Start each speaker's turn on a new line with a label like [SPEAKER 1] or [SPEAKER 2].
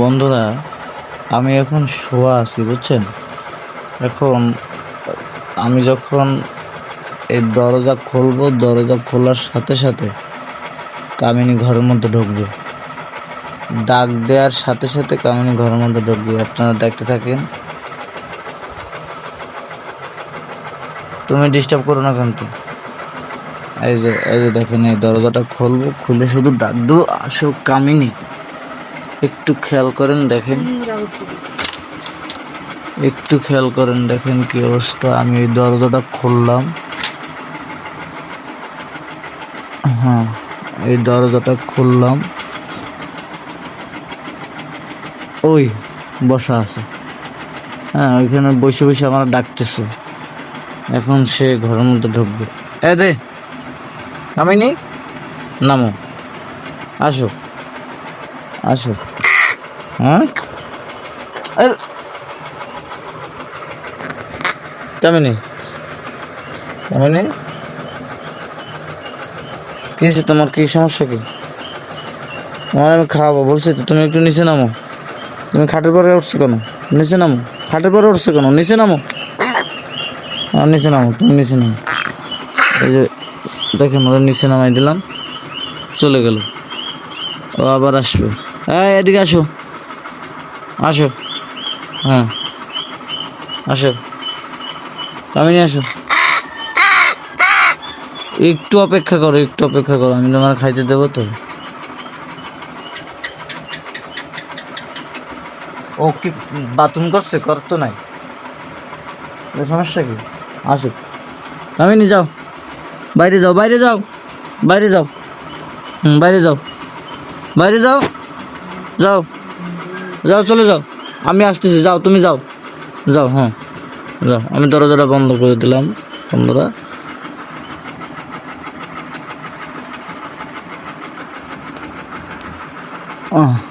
[SPEAKER 1] বন্ধুরা, আমি এখন শোয়া আছি, বুঝছেন? এখন আমি যখন এই দরজা খুলবো, দরজা খোলার সাথে সাথে কামিনী ঘরের মধ্যে ঢুকবে। ডাক দেওয়ার সাথে সাথে কামিনী ঘরের মধ্যে ঢুকবে। আপনারা দেখতে থাকেন। তুমি ডিস্টার্ব করো না কিন্তু এই যে এই যে দেখেন, এই দরজাটা খুলবো, খুলে শুধু ডাক দেবো আসো কামিনী। একটু খেয়াল করেন, দেখেন। একটু খেয়াল করেন, দেখেন কি অবস্থা। আমি এই দরজাটা খুললাম। হ্যাঁ এই দরজাটা খুললাম। ওই, বসা আছে। হ্যাঁ ওইখানে বসে বসে আমার ডাকতেছে। এখন সে ঘরের মধ্যে ঢুকবে। এ দে নামিনি নামো। আসো। আসো। হ্যাঁ? কামিনী। কামিনী? কি তোমার? কি সমস্যা কি? তোমার আমি খাওয়াবো বলছি তো তুমি একটু নিচে নামো। তুমি খাটের পরে উঠছো কেন? নিচে নামো। খাটের পরে উঠছো কেন? নিচে নামো। আর নিচে নামো তুমি নিচে নামো। এই যে দেখেন ওরা নিচে নামাই দিলাম চলে গেল। ও আবার আসবে। হ্যাঁ এদিকে আসো। আসো। হ্যাঁ। আসো। কামিনী আসো। একটু অপেক্ষা করো, একটু অপেক্ষা করো। আমি তোমার খাইতে দেবো তো। ও কি বাথরুম করছে? কর তো নাই। সমস্যা কি? আসো। কামিনী যাও। বাইরে যাও বাইরে যাও। বাইরে যাও। হুম, বাইরে যাও। বাইরে যাও। যাও। যাও, চলে যাও। আমি আসতেছি, যাও, তুমি যাও। যাও হ্যাঁ। যাও, আমি দরজাটা বন্ধ করে দিলাম, বন্ধুরা। আহ।